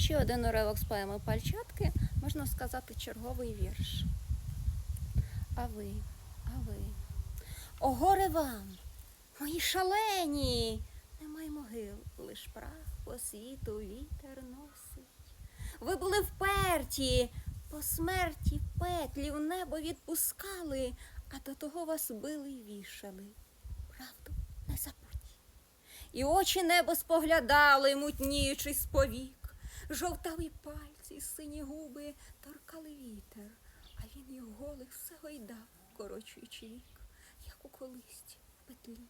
Ще один уривок з поеми Пальчатки, можна сказати, черговий вірш. А ви, а ви, о горе вам, мої шалені, немає могил, лиш прах по світу вітер носить. Ви були вперті, по смерті петлі в небо відпускали, а до того вас били й вішали. Правду не забудь. І очі небо споглядали, мутніючи з повік. Жовтаві пальці, сині губи торкали вітер, а він їх голих все гойдав, корочуючи вік, як у колисті в петлі.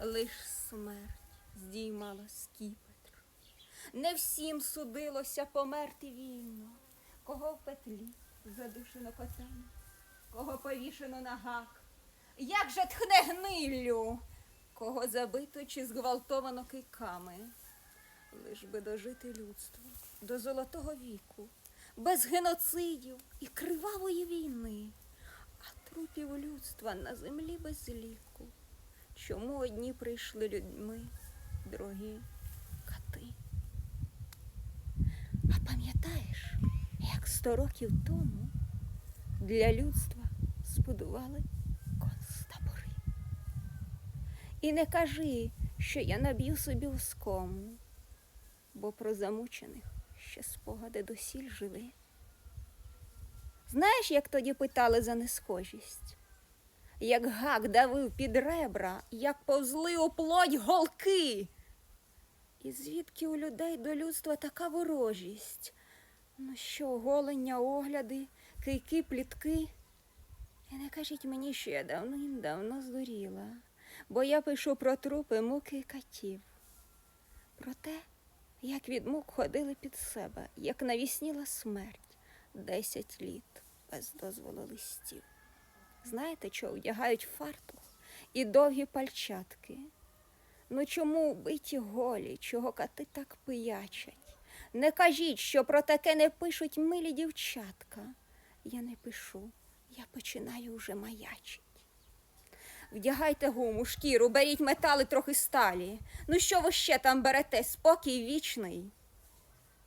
Лиш смерть здіймала скіпетр. Не всім судилося померти вільно, кого в петлі задушено котами, кого повішено на гак. Як же тхне гниллю, кого забито чи зґвалтовано кийками. Лиш би дожити людству до золотого віку, без геноцидів і кривавої війни, а трупів людства на землі без ліку. Чому одні прийшли людьми, другі кати? А пам'ятаєш, як сто років тому для людства збудували концтабори? І не кажи, що я наб'ю собі оскому, бо про замучених ще спогади досіль живі. Знаєш, як тоді питали за несхожість? Як гак давив під ребра, як повзли у плоть голки. І звідки у людей до людства така ворожість? Ну що, голення, огляди, кийки, плітки? І не кажіть мені, що я давним-давно здуріла, бо я пишу про трупи муки катів, про те, як від мук ходили під себе, як навісніла смерть десять літ без дозволу листів. Знаєте, що вдягають фартух і довгі пальчатки? Ну чому биті голі, чого кати так пиячать? Не кажіть, що про таке не пишуть милі дівчатка. Я не пишу, я починаю уже маячить. Вдягайте гуму, шкіру, беріть метали трохи сталі. Ну що ви ще там берете? Спокій вічний?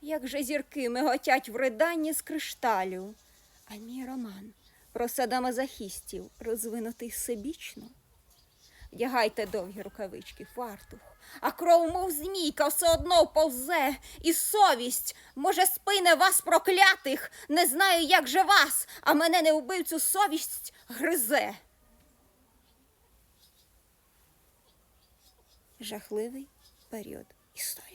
Як же зірки миготять в риданні з кришталю, а мій роман про садомазохістів розвинутий всебічно. Вдягайте довгі рукавички, фартух, а кров, мов змійка, все одно повзе, і совість, може, спине вас проклятих, не знаю, як же вас, а мене не вбивцю совість гризе. Жахливий період історії.